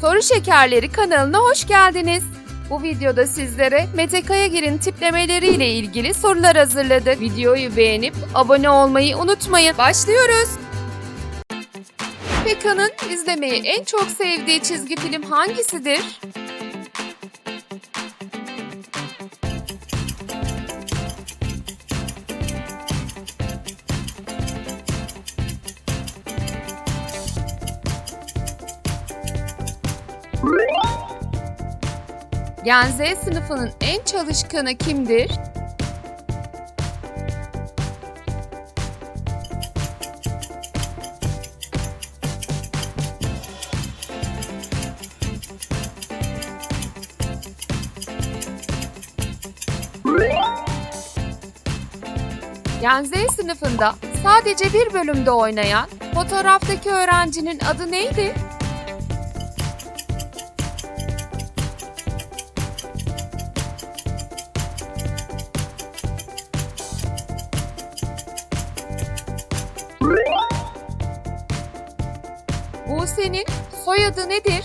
Soru Şekerleri kanalına hoş geldiniz. Bu videoda sizlere Mete Kayagir'in tiplemeleriyle ilgili sorular hazırladık. Videoyu beğenip abone olmayı unutmayın. Başlıyoruz. Peka'nın izlemeyi en çok sevdiği çizgi film hangisidir? Gen Z sınıfının en çalışkanı kimdir? Gen Z sınıfında sadece bir bölümde oynayan fotoğraftaki öğrencinin adı neydi? Buse'nin soyadı nedir?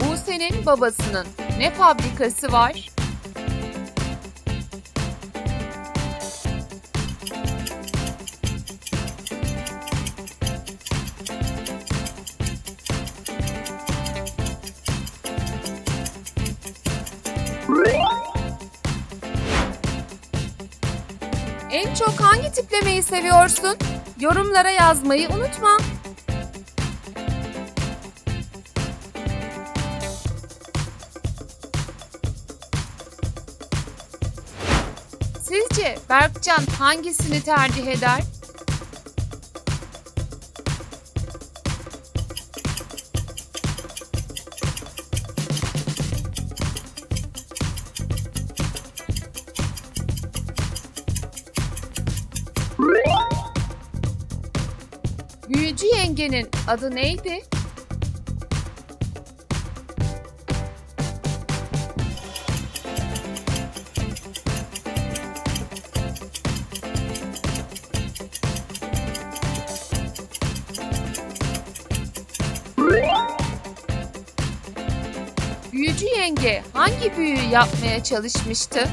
Buse'nin babasının ne fabrikası var? En çok hangi tiplemeyi seviyorsun? Yorumlara yazmayı unutma. Sizce Berkcan hangisini tercih eder? Yengenin adı neydi? Büyücü yenge hangi büyüyü yapmaya çalışmıştı?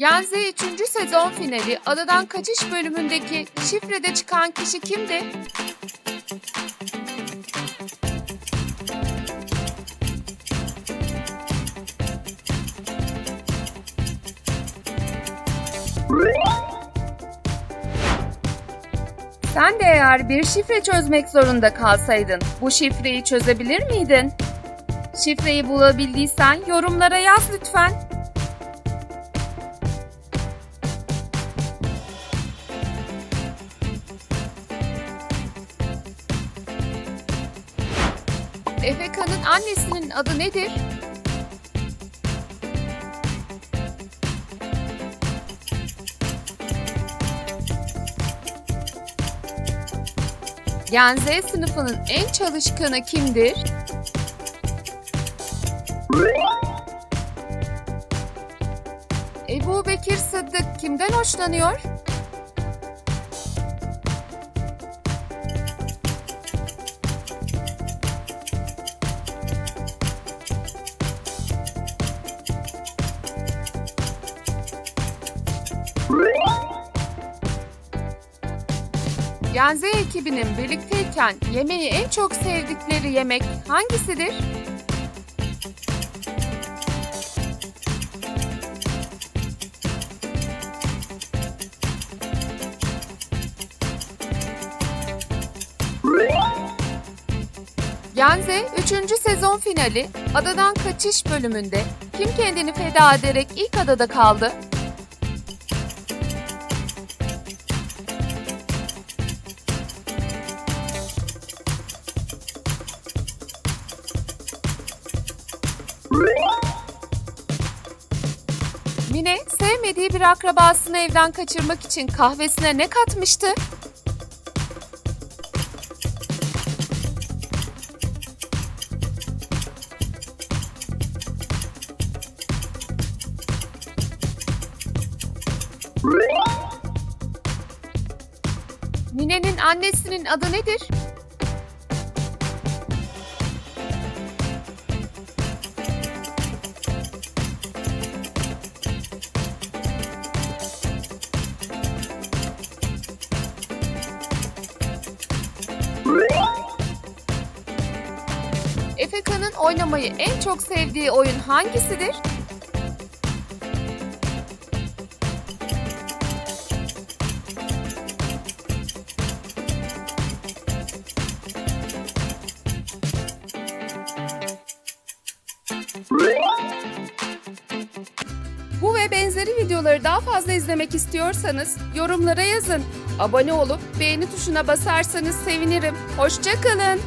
Gen Z 3. sezon finali Adadan Kaçış bölümündeki şifrede çıkan kişi kimdi? Sen de eğer bir şifre çözmek zorunda kalsaydın bu şifreyi çözebilir miydin? Şifreyi bulabildiysen yorumlara yaz lütfen. Efeka'nın annesinin adı nedir? Gen Z sınıfının en çalışkanı kimdir? Ebu Bekir Sıddık kimden hoşlanıyor? Gen ekibinin birlikteyken yemeği en çok sevdikleri yemek hangisidir? Gen Z 3. sezon finali Adadan Kaçış bölümünde kim kendini feda ederek ilk adada kaldı? Mine sevmediği bir akrabasını evden kaçırmak için kahvesine ne katmıştı? Mine'nin annesinin adı nedir? Efeka'nın oynamayı en çok sevdiği oyun hangisidir? Bu ve benzeri videoları daha fazla izlemek istiyorsanız yorumlara yazın. Abone olup beğeni tuşuna basarsanız sevinirim. Hoşçakalın.